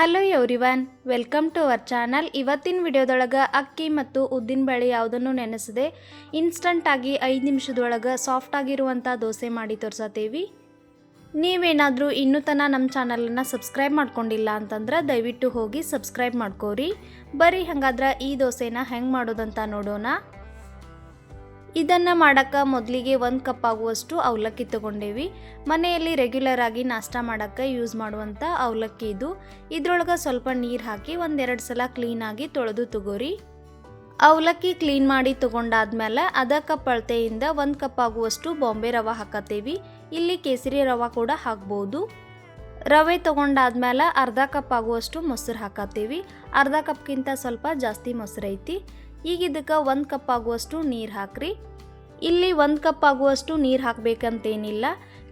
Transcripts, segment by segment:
Hello everyone welcome to our channel ಇವತ್ತಿನ ವಿಡಿಯೋದೊಳಗೆ ಅಕ್ಕಿ ಮತ್ತು ಉದ್ದಿನ ಬೇಳೆ ಯಾವುದನ್ನು ನೆನೆಸದೆ. ಇನ್ಸ್ಟಂಟಾಗಿ ಐದು ನಿಮಿಷದೊಳಗೆ ಸಾಫ್ಟ್ ಆಗಿರುವಂಥ ದೋಸೆ ಮಾಡಿ ತೋರಿಸತ್ತೇವಿ ನೀವೇನಾದರೂ ಇನ್ನೂ ತನಕ ನಮ್ಮ ಚಾನಲನ್ನು ಸಬ್ಸ್ಕ್ರೈಬ್ ಮಾಡ್ಕೊಂಡಿಲ್ಲ ಅಂತಂದ್ರೆ ದಯವಿಟ್ಟು ಹೋಗಿ ಸಬ್ಸ್ಕ್ರೈಬ್ ಮಾಡ್ಕೋರಿ. ಬರೀ ಹಂಗಾದ್ರೆ ಈ ದೋಸೆನ ಹೆಂಗೆ ಮಾಡೋದಂತ ನೋಡೋಣ. ಇದನ್ನು ಮಾಡೋಕ್ಕೆ ಮೊದಲಿಗೆ ಒಂದು ಕಪ್ ಆಗುವಷ್ಟು ಅವಲಕ್ಕಿ ತಗೊಂಡೇವಿ. ಮನೆಯಲ್ಲಿ ರೆಗ್ಯುಲರ್ ಆಗಿ ನಾಷ್ಟ ಮಾಡೋಕ್ಕೆ ಯೂಸ್ ಮಾಡುವಂಥ ಅವಲಕ್ಕಿ ಇದು. ಇದ್ರೊಳಗೆ ಸ್ವಲ್ಪ ನೀರು ಹಾಕಿ ಒಂದೆರಡು ಸಲ ಕ್ಲೀನಾಗಿ ತೊಳೆದು ತಗೋರಿ. ಅವಲಕ್ಕಿ ಕ್ಲೀನ್ ಮಾಡಿ ತೊಗೊಂಡಾದ್ಮೇಲೆ ಅದ ಕಪ್ ಅಳತೆಯಿಂದ ಒಂದು ಕಪ್ ಆಗುವಷ್ಟು ಬಾಂಬೆ ರವೆ ಹಾಕತ್ತೇವಿ ಇಲ್ಲಿ ಕೇಸರಿ ರವೆ ಕೂಡ ಹಾಕ್ಬೋದು. ರವೆ ತೊಗೊಂಡಾದ್ಮೇಲೆ ಅರ್ಧ ಕಪ್ ಆಗುವಷ್ಟು ಮೊಸರು ಹಾಕತ್ತೀವಿ ಅರ್ಧ ಕಪ್ಗಿಂತ ಸ್ವಲ್ಪ ಜಾಸ್ತಿ ಮೊಸರು ಐತಿ. ಈಗ ಒಂದು ಕಪ್ ಆಗುವಷ್ಟು ನೀರು ಹಾಕ್ರಿ. ಇಲ್ಲಿ ಒಂದು ಕಪ್ ಆಗುವಷ್ಟು ನೀರು ಹಾಕಬೇಕಂತೇನಿಲ್ಲ.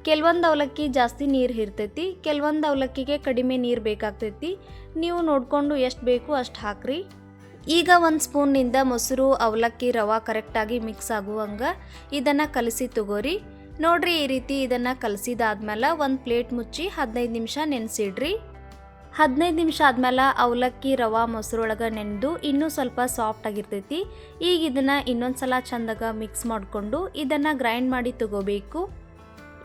ಕೆಲವೊಂದು ಅವಲಕ್ಕಿ ಜಾಸ್ತಿ ನೀರು ಇರ್ತೈತಿ, ಕೆಲವೊಂದು ಅವಲಕ್ಕಿಗೆ ಕಡಿಮೆ ನೀರು ಬೇಕಾಗ್ತೈತಿ. ನೀವು ನೋಡಿಕೊಂಡು ಎಷ್ಟು ಬೇಕು ಅಷ್ಟು ಹಾಕ್ರಿ. ಈಗ ಒಂದು ಸ್ಪೂನ್ನಿಂದ ಮೊಸರು, ಅವಲಕ್ಕಿ, ರವೆ ಕರೆಕ್ಟಾಗಿ ಮಿಕ್ಸ್ ಆಗುವಂಗೆ ಇದನ್ನು ಕಲಸಿ ತಗೋರಿ. ನೋಡ್ರಿ ಈ ರೀತಿ ಇದನ್ನು ಕಲಸಿದಾದ್ಮೇಲೆ ಒಂದು ಪ್ಲೇಟ್ ಮುಚ್ಚಿ ಹದಿನೈದು ನಿಮಿಷ ನೆನೆಸಿಡ್ರಿ. ಹದಿನೈದು ನಿಮಿಷ ಆದ್ಮೇಲೆ ಅವಲಕ್ಕಿ ರವೆ ಮೊಸರೊಳಗೆ ನೆನೆದು ಇನ್ನೂ ಸ್ವಲ್ಪ ಸಾಫ್ಟ್ ಆಗಿರ್ತೈತಿ. ಈಗ ಇದನ್ನು ಇನ್ನೊಂದು ಸಲ ಚಂದಾಗ ಮಿಕ್ಸ್ ಮಾಡಿಕೊಂಡು ಇದನ್ನು ಗ್ರೈಂಡ್ ಮಾಡಿ ತಗೋಬೇಕು.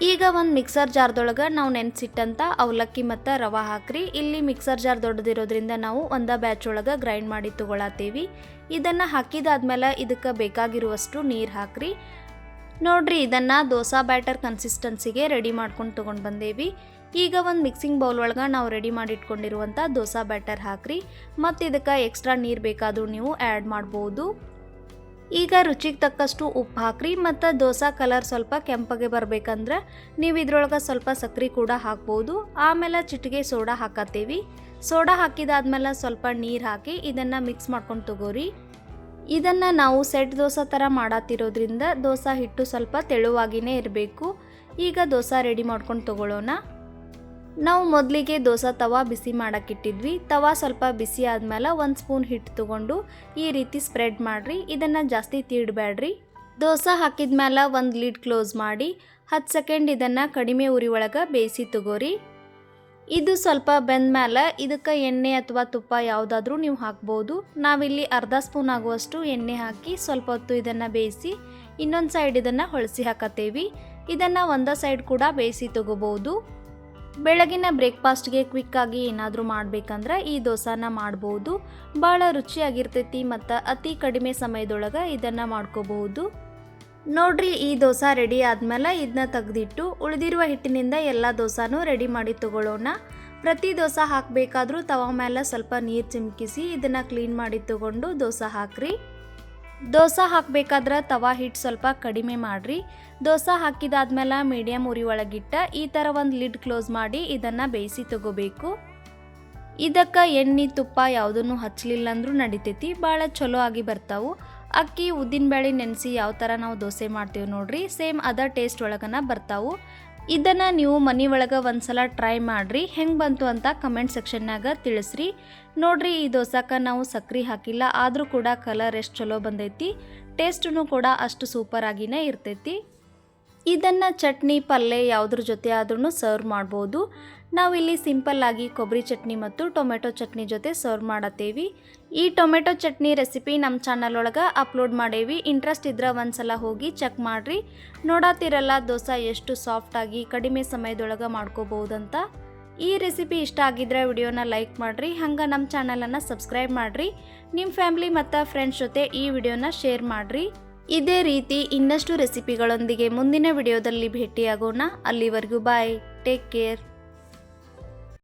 ಈಗ ಒಂದು ಮಿಕ್ಸರ್ ಜಾರ್ದೊಳಗೆ ನಾವು ನೆನೆಸಿಟ್ಟಂಥ ಅವಲಕ್ಕಿ ಮತ್ತು ರವೆ ಹಾಕ್ರಿ. ಇಲ್ಲಿ ಮಿಕ್ಸರ್ ಜಾರ್ ದೊಡ್ಡದಿರೋದ್ರಿಂದ ನಾವು ಒಂದ ಬ್ಯಾಚ್ ಒಳಗೆ ಗ್ರೈಂಡ್ ಮಾಡಿ ತಗೊಳತ್ತೀವಿ. ಇದನ್ನು ಹಾಕಿದಾದ್ಮೇಲೆ ಇದಕ್ಕೆ ಬೇಕಾಗಿರುವಷ್ಟು ನೀರು ಹಾಕ್ರಿ. ನೋಡ್ರಿ ಇದನ್ನು ದೋಸಾ ಬ್ಯಾಟರ್ ಕನ್ಸಿಸ್ಟೆನ್ಸಿಗೆ ರೆಡಿ ಮಾಡ್ಕೊಂಡು ತೊಗೊಂಡು ಬಂದೇವಿ. ಈಗ ಒಂದು ಮಿಕ್ಸಿಂಗ್ ಬೌಲ್ ಒಳಗೆ ನಾವು ರೆಡಿ ಮಾಡಿ ಇಟ್ಕೊಂಡಿರುವಂಥ ದೋಸೆ ಬ್ಯಾಟರ್ ಹಾಕ್ರಿ. ಮತ್ತು ಇದಕ್ಕೆ ಎಕ್ಸ್ಟ್ರಾ ನೀರು ಬೇಕಾದರೂ ನೀವು ಆ್ಯಡ್ ಮಾಡ್ಬೋದು. ಈಗ ರುಚಿಗೆ ತಕ್ಕಷ್ಟು ಉಪ್ಪು ಹಾಕ್ರಿ, ಮತ್ತು ದೋಸೆ ಕಲರ್ ಸ್ವಲ್ಪ ಕೆಂಪಗೆ ಬರಬೇಕಂದ್ರೆ ನೀವು ಇದ್ರೊಳಗೆ ಸ್ವಲ್ಪ ಸಕ್ಕರೆ ಕೂಡ ಹಾಕ್ಬೋದು. ಆಮೇಲೆ ಚಿಟಿಗೆ ಸೋಡಾ ಹಾಕತ್ತೀವಿ. ಸೋಡಾ ಹಾಕಿದಾದ್ಮೇಲೆ ಸ್ವಲ್ಪ ನೀರು ಹಾಕಿ ಇದನ್ನು ಮಿಕ್ಸ್ ಮಾಡ್ಕೊಂಡು ತಗೋರಿ. ಇದನ್ನು ನಾವು ಸೆಟ್ ದೋಸೆ ಥರ ಮಾಡತ್ತಿರೋದ್ರಿಂದ ದೋಸೆ ಹಿಟ್ಟು ಸ್ವಲ್ಪ ತೆಳುವಾಗಿಯೇ ಇರಬೇಕು. ಈಗ ದೋಸೆ ರೆಡಿ ಮಾಡ್ಕೊಂಡು ತಗೊಳ್ಳೋಣ ನಾವು ಮೊದಲಿಗೆ ದೋಸೆ ತವಾ ಬಿಸಿ ಮಾಡೋಕ್ಕಿಟ್ಟಿದ್ವಿ. ತವಾ ಸ್ವಲ್ಪ ಬಿಸಿ ಆದಮೇಲೆ ಒಂದು ಸ್ಪೂನ್ ಹಿಟ್ಟು ತೊಗೊಂಡು ಈ ರೀತಿ ಸ್ಪ್ರೆಡ್ ಮಾಡಿರಿ. ಇದನ್ನು ಜಾಸ್ತಿ ತೀಡಬೇಡ್ರಿ ದೋಸೆ ಹಾಕಿದ ಮೇಲೆ ಒಂದು ಲೀಡ್ ಕ್ಲೋಸ್ ಮಾಡಿ ಹತ್ತು ಸೆಕೆಂಡ್ ಇದನ್ನು ಕಡಿಮೆ ಉರಿ ಒಳಗೆ ಬೇಯಿಸಿ ತಗೋರಿ. ಇದು ಸ್ವಲ್ಪ ಬೆಂದ ಮೇಲೆ ಇದಕ್ಕೆ ಎಣ್ಣೆ ಅಥವಾ ತುಪ್ಪ ಯಾವುದಾದ್ರೂ ನೀವು ಹಾಕ್ಬೋದು. ನಾವಿಲ್ಲಿ ಅರ್ಧ ಸ್ಪೂನ್ ಆಗುವಷ್ಟು ಎಣ್ಣೆ ಹಾಕಿ ಸ್ವಲ್ಪ ಹೊತ್ತು ಇದನ್ನು ಬೇಯಿಸಿ ಇನ್ನೊಂದು ಸೈಡ್ ಇದನ್ನು ಹೊಳಸಿ ಹಾಕತ್ತೇವಿ. ಇದನ್ನು ಒಂದೇ ಸೈಡ್ ಕೂಡ ಬೇಯಿಸಿ ತಗೋಬೋದು. ಬೆಳಗಿನ ಬ್ರೇಕ್ಫಾಸ್ಟ್ಗೆ ಕ್ವಿಕ್ಕಾಗಿ ಏನಾದರೂ ಮಾಡಬೇಕಂದ್ರೆ ಈ ದೋಸಾನ ಮಾಡ್ಬೋದು. ಭಾಳ ರುಚಿಯಾಗಿರ್ತೈತಿ ಮತ್ತು ಅತಿ ಕಡಿಮೆ ಸಮಯದೊಳಗೆ ಇದನ್ನು ಮಾಡ್ಕೋಬಹುದು. ನೋಡ್ರಿ ಈ ದೋಸೆ ರೆಡಿ ಆದಮೇಲೆ ಇದನ್ನ ತೆಗೆದಿಟ್ಟು ಉಳಿದಿರುವ ಹಿಟ್ಟಿನಿಂದ ಎಲ್ಲ ದೋಸಾನು ರೆಡಿ ಮಾಡಿ ತಗೊಳ್ಳೋಣ. ಪ್ರತಿ ದೋಸೆ ಹಾಕಬೇಕಾದ್ರೂ ತವ ಮೇಲೆ ಸ್ವಲ್ಪ ನೀರು ಚಿಮ್ಕಿಸಿ ಇದನ್ನು ಕ್ಲೀನ್ ಮಾಡಿ ತಗೊಂಡು ದೋಸೆ ಹಾಕ್ರಿ. ದೋಸೆ ಹಾಕಬೇಕಾದ್ರೆ ತವಾ ಹಿಟ್ಟು ಸ್ವಲ್ಪ ಕಡಿಮೆ ಮಾಡಿರಿ. ದೋಸೆ ಹಾಕಿದಾದ್ಮೇಲೆ ಮೀಡಿಯಮ್ ಉರಿ ಒಳಗಿಟ್ಟ ಈ ಥರ ಒಂದು ಲಿಡ್ ಕ್ಲೋಸ್ ಮಾಡಿ ಇದನ್ನು ಬೇಯಿಸಿ ತಗೋಬೇಕು. ಇದಕ್ಕೆ ಎಣ್ಣೆ, ತುಪ್ಪ ಯಾವುದನ್ನು ಹಚ್ಚಲಿಲ್ಲ ಅಂದರೂ ನಡಿತೈತಿ ಭಾಳ ಚಲೋ ಆಗಿ ಬರ್ತಾವು. ಅಕ್ಕಿ, ಉದ್ದಿನಬೇಳೆ ನೆನೆಸಿ ಯಾವ ಥರ ನಾವು ದೋಸೆ ಮಾಡ್ತೀವಿ ನೋಡ್ರಿ, ಸೇಮ್ ಅದ ಟೇಸ್ಟ್ ಒಳಗನ ಬರ್ತಾವು. ಇದನ್ನು ನೀವು ಮನೆ ಒಳಗೆ ಒಂದ್ಸಲ ಟ್ರೈ ಮಾಡಿರಿ. ಹೆಂಗೆ ಬಂತು ಅಂತ ಕಮೆಂಟ್ ಸೆಕ್ಷನ್ನಾಗ ತಿಳಿಸ್ರಿ. ನೋಡ್ರಿ, ಈ ದೋಸಕ್ಕೆ ನಾವು ಸಕ್ರೆ ಹಾಕಿಲ್ಲ, ಆದರೂ ಕೂಡ ಕಲರ್ ಎಷ್ಟು ಚಲೋ ಬಂದೈತಿ. ಟೇಸ್ಟೂ ಕೂಡ ಅಷ್ಟು ಸೂಪರ್ ಆಗಿನೇ ಇರ್ತೈತಿ. ಇದನ್ನು ಚಟ್ನಿ ಪಲ್ಯ ಯಾವುದ್ರ ಜೊತೆ ಆದ್ರೂ ಸರ್ವ್ ಮಾಡ್ಬೋದು. ನಾವಿಲ್ಲಿ ಸಿಂಪಲ್ಲಾಗಿ ಕೊಬ್ಬರಿ ಚಟ್ನಿ ಮತ್ತು ಟೊಮೆಟೊ ಚಟ್ನಿ ಜೊತೆ ಸರ್ವ್ ಮಾಡತ್ತೇವಿ. ಈ ಟೊಮೆಟೊ ಚಟ್ನಿ ರೆಸಿಪಿ ನಮ್ಮ ಚಾನಲ್ ಒಳಗೆ ಅಪ್ಲೋಡ್ ಮಾಡೇವಿ. ಇಂಟ್ರೆಸ್ಟ್ ಇದ್ರೆ ಒಂದ್ಸಲ ಹೋಗಿ ಚೆಕ್ ಮಾಡಿರಿ. ನೋಡತ್ತಿರಲ್ಲ ದೋಸೆ ಎಷ್ಟು ಸಾಫ್ಟಾಗಿ ಕಡಿಮೆ ಸಮಯದೊಳಗೆ ಮಾಡ್ಕೋಬಹುದಂತ ಈ ರೆಸಿಪಿ ಇಷ್ಟ ಆಗಿದ್ರೆ ವಿಡಿಯೋನ ಲೈಕ್ ಮಾಡಿರಿ. ಹಂಗೆ ನಮ್ಮ ಚಾನಲನ್ನು ಸಬ್ಸ್ಕ್ರೈಬ್ ಮಾಡಿರಿ. ನಿಮ್ಮ ಫ್ಯಾಮ್ಲಿ ಮತ್ತು ಫ್ರೆಂಡ್ಸ್ ಜೊತೆ ಈ ವಿಡಿಯೋನ ಶೇರ್ ಮಾಡಿರಿ. ಇದೇ ರೀತಿ ಇನ್ನಷ್ಟು ರೆಸಿಪಿಗಳೊಂದಿಗೆ ಮುಂದಿನ ವಿಡಿಯೋದಲ್ಲಿ ಭೇಟಿಯಾಗೋಣ. ಅಲ್ಲಿವರೆಗೂ ಬಾಯ್ ಟೇಕ್ ಕೇರ್